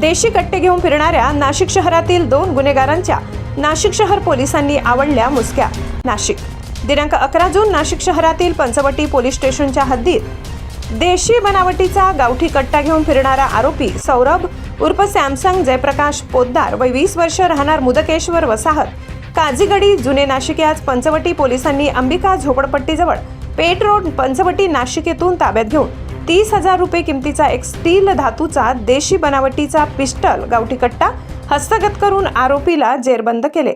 देशी कट्टे घेऊन फिरणाऱ्या नाशिक शहरातील दोन गुन्हेगारांच्या नाशिक शहर पोलिसांनी आवडल्या मुसक्या. नाशिक. दिनांक अकरा जून नाशिक शहरातील पंचवटी पोलीस स्टेशनच्या हद्दीत देशी बनावटीचा गावठी कट्टा घेऊन फिरणारा आरोपी सौरभ उर्फ सॅमसंग जयप्रकाश पोद्दार वय वीस वर्ष राहणार मुदकेश्वर वसाहत काझीगडी जुने नाशिक आज पंचवटी पोलिसांनी अंबिका झोपडपट्टीजवळ पेट रोड पंचवटी नाशिक येथून ताब्यात घेऊन तीस हजार रुपये किमतीचा एक स्टील धातूचा देशी बनावटीचा पिस्टल गावठी कट्टा हस्तगत करून आरोपीला जेरबंद केले.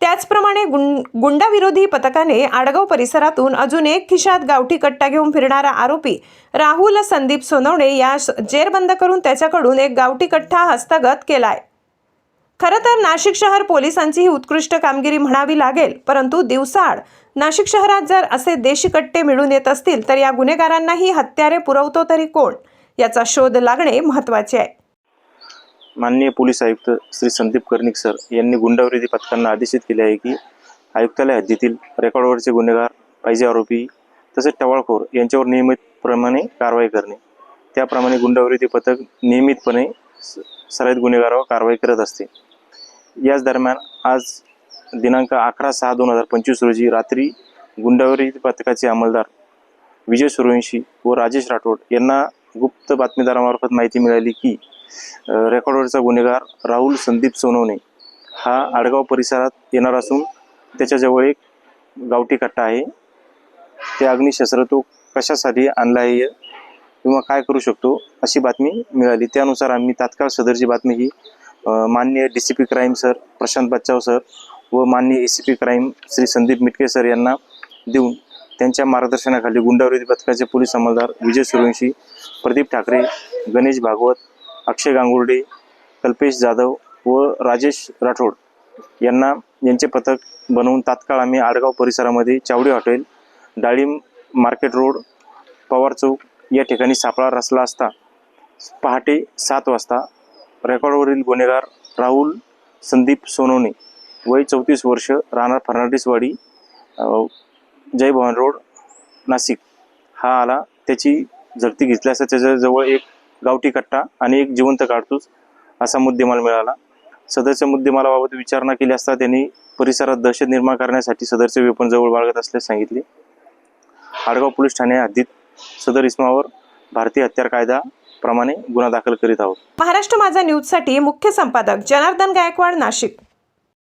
त्याचप्रमाणे गुं गुंडाविरोधी पथकाने आडगाव परिसरातून अजून एक खिशात गावठी कट्टा घेऊन फिरणारा आरोपी राहुल संदीप सोनवणे यास जेरबंद करून त्याच्याकडून एक गावठी कट्टा हस्तगत केलाय. खरं तर नाशिक शहर पोलिसांची ही उत्कृष्ट कामगिरी म्हणावी लागेल परंतु दिवसाआड. नाशिक शहरात जर असे देशी कट्टे मिळून येत असतील तर या गुन्हेगारांनाही हत्यारे पुरवतो तरी कोण? याचा शोध लागणे महत्त्वाचे आहे. माननीय पोलीस आयुक्त श्री संदीप कर्णिक सर यांनी गुंडाविरोधी पथकांना आदेशित केले आहे की आयुक्तालय हद्दीतील रेकॉर्डवरचे गुन्हेगार पाहिजे आरोपी तसेच टवाळखोर यांच्यावर नियमितप्रमाणे कारवाई करणे. त्याप्रमाणे गुंडाविरोधी पथक नियमितपणे स- सराईत गुन्हेगारावर कारवाई करत असते. याच दरम्यान आज दिनांक अकरा सहा दोन हजार पंचवीस रोजी रात्री गुंडावरी पथकाचे अंमलदार विजय सूर्यवंशी व राजेश राठोड यांना गुप्त बातमीदारामार्फत माहिती मिळाली की रेकॉर्डवरचा गुन्हेगार राहुल संदीप सोनवणे हा आडगाव परिसरात येणार असून त्याच्याजवळ एक गावठी कट्टा आहे. ते अग्निशस्त्र तो कशासाठी आणला आहे किंवा काय करू शकतो अशी बातमी मिळाली. त्यानुसार आम्ही तात्काळ सदरची बातमी ही माननीय D C P crime sir Prashant Bachchav sir व माननीय A C P crime Shri Sandeep Mitke sir यांना देऊन त्यांच्या मार्गदर्शनाखाली गुंडाविरोधी पथकाचे पोलीस अंमलदार विजय सूर्यवंशी प्रदीप ठाकरे गणेश भागवत अक्षय गांगुर्डे कल्पेश जाधव व राजेश राठोड यांना यांचे पथक बनवून तात्काळ आम्ही आडगाव परिसरामध्ये चावडी हॉटेल डाळिंब मार्केट रोड पवार चौक या ठिकाणी सापळा रचला असता पहाटे सात वाजता रेकॉर्डवरील गुन्हेगार राहुल संदीप सोनवणे वय चौतीस वर्ष राहणार फर्नांडिसवाडी जय भवन रोड नाशिक. हा आला त्याची झडती घेतली असता त्याच्याजवळ एक गावठी कट्टा आणि एक जिवंत काडतूस असा मुद्देमाल मिळाला. सदरच्या मुद्देमालाबाबत विचारणा केली असता त्यांनी परिसरात दहशत निर्माण करण्यासाठी सदरचे वेपन जवळ बाळगत असल्याचे सांगितले. आडगाव पोलीस ठाणे हद्दीत सदर इस्मावर भारतीय हत्यार कायदा प्रमाणे गुन्हा दाखल करीत आहोत. महाराष्ट्र माझा न्यूजसाठी मुख्य संपादक जनार्दन गायकवाड नाशिक.